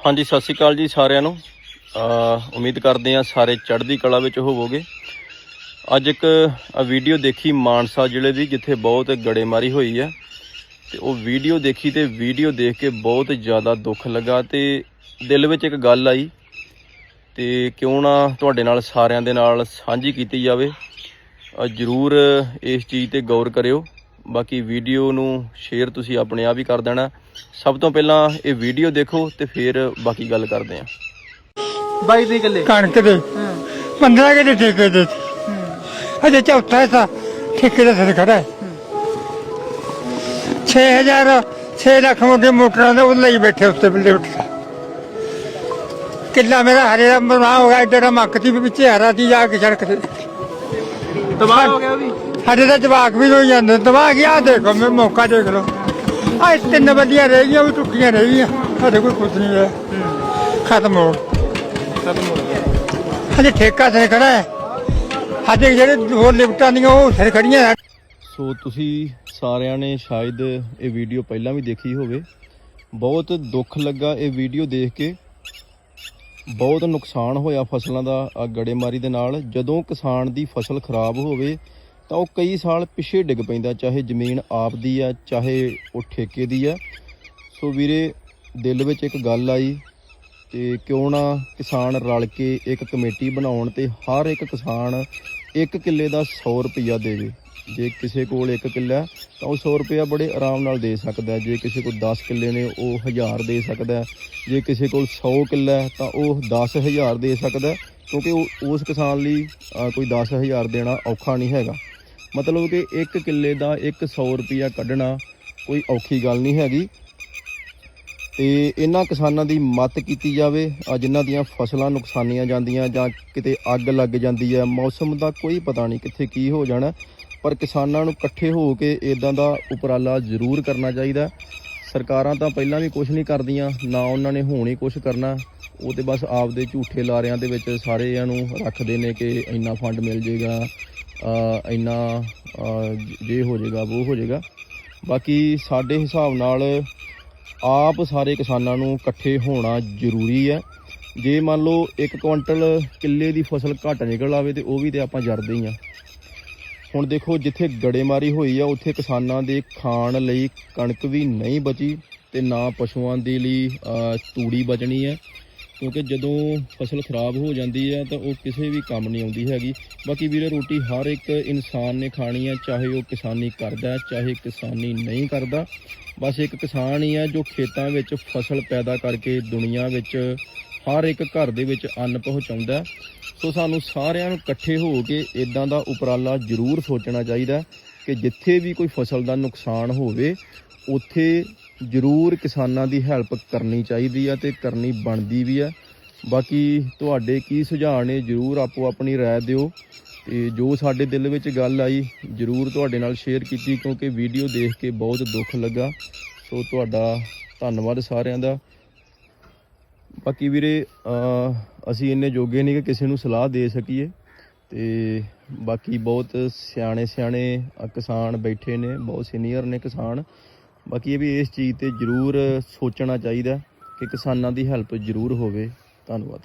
ਹਾਂਜੀ, ਸਤਿ ਸ਼੍ਰੀ ਅਕਾਲ ਜੀ ਸਾਰਿਆਂ ਨੂੰ। ਉਮੀਦ ਕਰਦੇ ਹਾਂ ਸਾਰੇ ਚੜ੍ਹਦੀ ਕਲਾ ਵਿੱਚ ਹੋਵੋਗੇ। ਅੱਜ ਇੱਕ ਵੀਡੀਓ ਦੇਖੀ ਮਾਨਸਾ ਜ਼ਿਲ੍ਹੇ ਦੀ, ਜਿੱਥੇ ਬਹੁਤ ਗੜੇਮਾਰੀ ਹੋਈ ਹੈ। ਤੇ ਉਹ ਵੀਡੀਓ ਦੇਖੀ ਤੇ ਵੀਡੀਓ ਦੇਖ ਕੇ ਬਹੁਤ ਜ਼ਿਆਦਾ ਦੁੱਖ ਲੱਗਾ ਤੇ ਦਿਲ ਵਿੱਚ ਇੱਕ ਗੱਲ ਆਈ। ਤੇ ਕਿਉਂ ਨਾ ਤੁਹਾਡੇ ਨਾਲ ਸਾਰਿਆਂ ਦੇ ਨਾਲ ਸਾਂਝੀ ਕੀਤੀ ਜਾਵੇ। ਜ਼ਰੂਰ ਇਸ ਚੀਜ਼ ਤੇ ਗੌਰ ਕਰਿਓ। ਬਾਕੀ ਵੀਡੀਓ ਨੂੰ ਸ਼ੇਅਰ ਤੁਸੀਂ ਆਪਣੇ ਆਪ ਹੀ ਕਰ ਦੇਣਾ। ਸਭ ਤੋਂ ਪਹਿਲਾਂ ਇਹ ਵੀਡੀਓ ਦੇਖੋ ਤੇ ਫਿਰ ਬਾਕੀ ਗੱਲ ਕਰਦੇ ਹਾਂ। ਬਾਈ ਦੇ ਇਕੱਲੇ? ਕਣਕ ਦੇ। 15 ਕਿਲੇ ਠੇਕੇ ਦੇ ਅਜੇ ਚੌਥਾ ਹਿੱਸਾ ਠੇਕੇ ਦਾ ਸਿਰ ਖੜਾ ਹੈ। 6000 6 ਲੱਖ ਮੋਟੇ ਮੋਟਰਾਂ ਦੇ ਉਹ ਲਈ ਬੈਠੇ ਉੱਤੇ ਬੱਲੇ ਉੱਠ ਕਿੱਲਾ ਮੇਰਾ ਹਰੇ ਦਾ ਬਣਾ ਹੋ ਗਿਆ ਜਿਹੜਾ ਮੱਕਤੀ ਵੀ ਵਿੱਚੇ ਹਰਾ ਦੀ ਜਾ ਕੇ ਸੜਕ ਤੇ। ਤਬਾਹ ਹੋ ਗਿਆ ਉਹ ਵੀ? ਸਾਡੇ ਦਾ ਜਵਾਕ ਵੀ ਹੋ ਜਾਂਦੇ ਤਬਾਹ ਗਿਆ ਦੇਖੋ ਮੈਂ ਮੌਕਾ ਦੇਖ ਲਓ। ਆ ਤਿੰਨ ਬੱਲੀਆਂ ਰਹਿ ਗਈਆਂ ਵੀ ਟੁੱਟੀਆਂ ਰਹਿ ਗਈਆਂ। ਸਾਡੇ ਕੋਈ ਕੁਝ ਨਹੀਂ ਹੈ। ਖਤਮ ਹੋ ਖਤਮ ਹੋ ਗਿਆ। ਹਜੇ ਠੇਕਾ ਸਿਰ ਖੜਾ ਹੈ। ਹਜੇ ਜਿਹੜੇ ਹੋਰ ਲਿਫਟਾਂ ਦੀਆਂ ਉਹ ਸਿਰ ਖੜੀਆਂ ਸੋ ਤੁਸੀਂ ਸਾਰਿਆਂ ਨੇ ਸ਼ਾਇਦ ਇਹ ਵੀਡੀਓ ਪਹਿਲਾਂ ਵੀ ਦੇਖੀ ਹੋਵੇ। ਬਹੁਤ ਦੁੱਖ ਲੱਗਾ ਇਹ ਵੀਡੀਓ ਦੇਖ ਕੇ। ਬਹੁਤ ਨੁਕਸਾਨ ਹੋਇਆ ਫਸਲਾਂ ਦਾ ਗੜੇਮਾਰੀ ਦੇ ਨਾਲ। ਜਦੋਂ ਕਿਸਾਨ ਦੀ ਫਸਲ ਖਰਾਬ ਹੋਵੇ ਤਾਂ ਉਹ ਕਈ ਸਾਲ ਪਿੱਛੇ ਡਿੱਗ ਪੈਂਦਾ ਚਾਹੇ ਜ਼ਮੀਨ ਆਪ ਦੀ ਆ ਚਾਹੇ ਉਹ ਠੇਕੇ ਦੀ ਆ। ਸੋ ਵੀਰੇ ਦਿਲ ਵਿੱਚ ਇੱਕ ਗੱਲ ਆਈ ਤੇ ਕਿਉਂ ਨਾ ਕਿਸਾਨ ਰਲ ਕੇ ਇੱਕ ਕਮੇਟੀ ਬਣਾਉਣ ਤੇ ਹਰ ਇੱਕ ਕਿਸਾਨ ਇੱਕ ਕਿੱਲੇ ਦਾ 100 ਰੁਪਈਆ ਦੇਵੇ। ਜੇ ਕਿਸੇ ਕੋਲ ਇੱਕ ਕਿੱਲਾ ਤਾਂ ਉਹ 100 ਰੁਪਇਆ ਬੜੇ ਆਰਾਮ ਨਾਲ ਦੇ ਸਕਦਾ ਜੇ ਕਿਸੇ ਕੋਲ 10 ਕਿੱਲੇ ਨੇ ਉਹ 1000 ਦੇ ਸਕਦਾ ਜੇ ਕਿਸੇ ਕੋਲ 100 ਕਿੱਲਾ ਤਾਂ ਉਹ 10000 ਦੇ ਸਕਦਾ ਕਿਉਂਕਿ ਉਹ ਉਸ ਕਿਸਾਨ ਲਈ ਅਹ, ਕੋਈ 10000 ਦੇਣਾ ਔਖਾ ਨਹੀਂ ਹੈਗਾ। ਮਤਲਬ ਕਿ ਇੱਕ ਕਿੱਲੇ ਦਾ ਇੱਕ 100 ਰੁਪਇਆ ਕੱਢਣਾ ਕੋਈ ਔਖੀ ਗੱਲ ਨਹੀਂ ਹੈਗੀ। ਤੇ ਇਹਨਾਂ ਕਿਸਾਨਾਂ ਦੀ ਮਦਦ ਕੀਤੀ ਜਾਵੇ ਆ ਜਿਨ੍ਹਾਂ ਦੀਆਂ ਫਸਲਾਂ ਨੁਕਸਾਨੀਆਂ ਜਾਂਦੀਆਂ ਜਾਂ ਕਿਤੇ ਅੱਗ ਲੱਗ ਜਾਂਦੀ ਹੈ, ਮੌਸਮ ਦਾ ਕੋਈ ਪਤਾ ਨਹੀਂ ਕਿੱਥੇ ਕੀ ਹੋ ਜਾਣਾ। ਪਰ ਕਿਸਾਨਾਂ ਨੂੰ ਇਕੱਠੇ ਹੋ ਕੇ ਇਦਾਂ ਦਾ ਉਪਰਾਲਾ ਜ਼ਰੂਰ ਕਰਨਾ ਚਾਹੀਦਾ। ਸਰਕਾਰਾਂ ਤਾਂ ਪਹਿਲਾਂ ਵੀ ਕੁਝ ਨਹੀਂ ਕਰਦੀਆਂ, ਨਾ ਉਹਨਾਂ ਨੇ ਹੁਣ ਹੀ ਕੁਝ ਕਰਨਾ। ਉਹ ਤੇ ਬਸ ਆਪਦੇ ਝੂਠੇ ਲਾਰਿਆਂ ਦੇ ਵਿੱਚ ਸਾਰਿਆਂ ਨੂੰ ਰੱਖਦੇ ਨੇ ਕਿ ਇੰਨਾ ਫੰਡ ਮਿਲ ਜੇਗਾ ਇੰਨਾ ਜੇ ਹੋ ਜਾਏਗਾ ਉਹ ਹੋ ਜਾਏਗਾ। ਬਾਕੀ ਸਾਡੇ ਹਿਸਾਬ ਨਾਲ ਆਪ ਸਾਰੇ ਕਿਸਾਨਾਂ ਨੂੰ ਇਕੱਠੇ ਹੋਣਾ ਜ਼ਰੂਰੀ ਹੈ। ਜੇ ਮੰਨ ਲਓ 1 ਕੁਇੰਟਲ ਕਿੱਲੇ ਦੀ ਫਸਲ ਘੱਟ ਨਿਕਲ ਆਵੇ ਤੇ ਉਹ ਵੀ ਤੇ ਆਪਾਂ ਜਰਦੇ ਹੀ ਆ। ਹੁਣ ਦੇਖੋ, ਜਿੱਥੇ ਗੜੇਮਾਰੀ ਹੋਈ ਆ, ਉੱਥੇ ਕਿਸਾਨਾਂ ਦੇ ਖਾਣ ਲਈ ਕਣਕ ਵੀ ਨਹੀਂ ਬਚੀ ਤੇ ਨਾ ਪਸ਼ੂਆਂ ਦੇ ਲਈ ਤੂੜੀ ਬਚਣੀ ਹੈ। ਕਿਉਂਕਿ ਜਦੋਂ ਫਸਲ ਖਰਾਬ ਹੋ ਜਾਂਦੀ ਹੈ ਤਾਂ ਉਹ ਕਿਸੇ ਵੀ ਕੰਮ ਨਹੀਂ ਆਉਂਦੀ ਹੈਗੀ। ਬਾਕੀ ਵੀਰੇ ਰੋਟੀ ਹਰ ਇੱਕ ਇਨਸਾਨ ਨੇ ਖਾਣੀ ਹੈ, ਚਾਹੇ ਉਹ ਕਿਸਾਨੀ ਕਰਦਾ, ਚਾਹੇ ਕਿਸਾਨੀ ਨਹੀਂ ਕਰਦਾ। ਬਸ ਇੱਕ ਕਿਸਾਨ ਹੀ ਹੈ ਜੋ ਖੇਤਾਂ ਵਿੱਚ ਫਸਲ ਪੈਦਾ ਕਰਕੇ ਦੁਨੀਆ ਵਿੱਚ ਹਰ ਇੱਕ ਘਰ ਦੇ ਵਿੱਚ ਅੰਨ ਪਹੁੰਚਾਉਂਦਾ ਸੋ ਸਾਨੂੰ ਸਾਰਿਆਂ ਨੂੰ ਇਕੱਠੇ ਹੋ ਕੇ ਇਦਾਂ ਦਾ ਉਪਰਾਲਾ ਜ਼ਰੂਰ ਸੋਚਣਾ ਚਾਹੀਦਾ ਕਿ ਜਿੱਥੇ ਵੀ ਕੋਈ ਫਸਲ ਦਾ ਨੁਕਸਾਨ ਹੋਵੇ, ਉੱਥੇ ਜ਼ਰੂਰ ਕਿਸਾਨਾਂ ਦੀ ਹੈਲਪ ਕਰਨੀ ਚਾਹੀਦੀ ਆ ਤੇ ਕਰਨੀ ਬਣਦੀ ਵੀ ਆ। ਬਾਕੀ ਤੁਹਾਡੇ ਕੀ ਸੁਝਾਅ ਨੇ, ਜ਼ਰੂਰ ਆਪੋ ਆਪਣੀ ਰਾਏ ਦਿਓ। ਤੇ ਜੋ ਸਾਡੇ ਦਿਲ ਵਿੱਚ ਗੱਲ ਆਈ, ਜ਼ਰੂਰ ਤੁਹਾਡੇ ਨਾਲ ਸ਼ੇਅਰ ਕੀਤੀ, ਕਿਉਂਕਿ ਵੀਡੀਓ ਦੇਖ ਕੇ ਬਹੁਤ ਦੁੱਖ ਲੱਗਾ। ਸੋ ਤੁਹਾਡਾ ਧੰਨਵਾਦ ਸਾਰਿਆਂ ਦਾ। ਬਾਕੀ ਵੀਰੇ ਅਸੀਂ ਇੰਨੇ ਜੋਗੇ ਨਹੀਂ ਕਿ ਕਿਸੇ ਨੂੰ ਸਲਾਹ ਦੇ ਸਕੀਏ। ਤੇ ਬਾਕੀ ਬਹੁਤ ਸਿਆਣੇ ਸਿਆਣੇ ਕਿਸਾਨ ਬੈਠੇ ਨੇ, ਬਹੁਤ ਸੀਨੀਅਰ ਨੇ ਕਿਸਾਨ। ਬਾਕੀ ਇਹ ਵੀ ਇਸ ਚੀਜ਼ ਤੇ ਜ਼ਰੂਰ ਸੋਚਣਾ ਚਾਹੀਦਾ ਕਿ ਕਿਸਾਨਾਂ ਦੀ ਹੈਲਪ ਜ਼ਰੂਰ ਹੋਵੇ। ਧੰਨਵਾਦ।